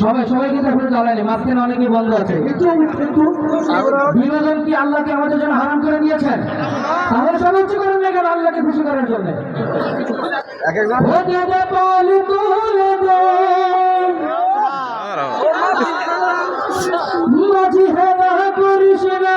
সবাই সবাই কিন্তু এখন জ্বালায়নি মাঝখানে অনেকেই বন্ধ আছে। বিনোদন কি আল্লাহকে আমাদের জন্য হারাম করে দিয়েছেন? তাহলে হচ্ছে করেন না কেন আল্লাহকে খুশি করার জন্য। মাঝি করিস না।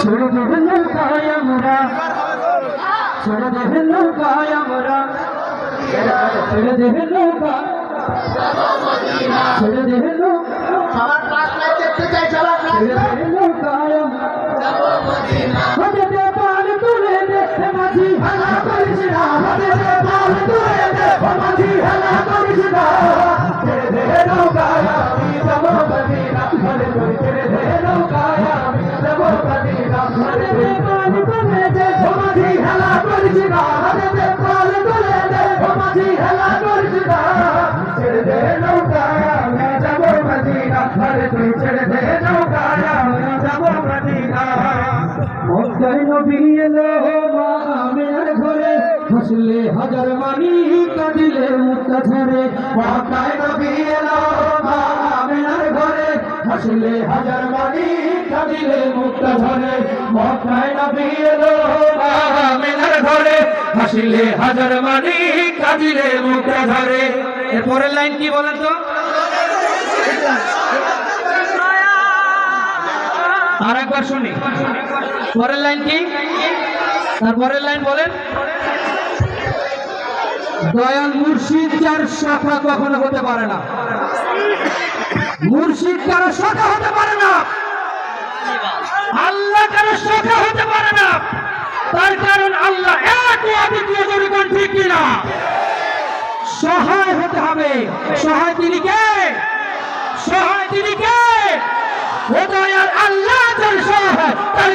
ছেড়ে দে নৌকায় আমরা ছেড়ে দে নৌকায় আমরা ছেড়ে দে নৌকা ছেড়ে দে নৌকা সবার ক্লাস নাই দেখতে চাই চলো ছেড়ে হরে তুই ছেড়ে দে নৌকায় আমি যাব মদিনা ঘরে হাসলে হাজার মানি কাঁদিলে মুক্তা ঝরে মক্কায় নবী এলো, মা আমেনার ঘরে হাসলে হাজার মানি কাঁদিলে মুক্তা ঝরে মক্কায় নবী এলো, মা আমেনার ঘরে হাসলে হাজার মানি কাঁদিলে মুক্তা ঝরে এর পরের লাইন কি বলেন তো? আর একবার শুনি। পরের লাইন কি? তার পরের লাইন বলেন। দয়াল মুর্শিদ যার শাখা কখনো হতে পারে না। মুর্শিদ কারও শাখা হতে পারে না। আল্লাহ কারও শাখা হতে পারে না। তার কারণ আল্লাহ এক ও অদ্বিতীয় জনগণ ঠিক কিনা। সহায় হতে হবে। সহায় তিনি কে? তিনি কে? ও দয়ার আল্লাহ তার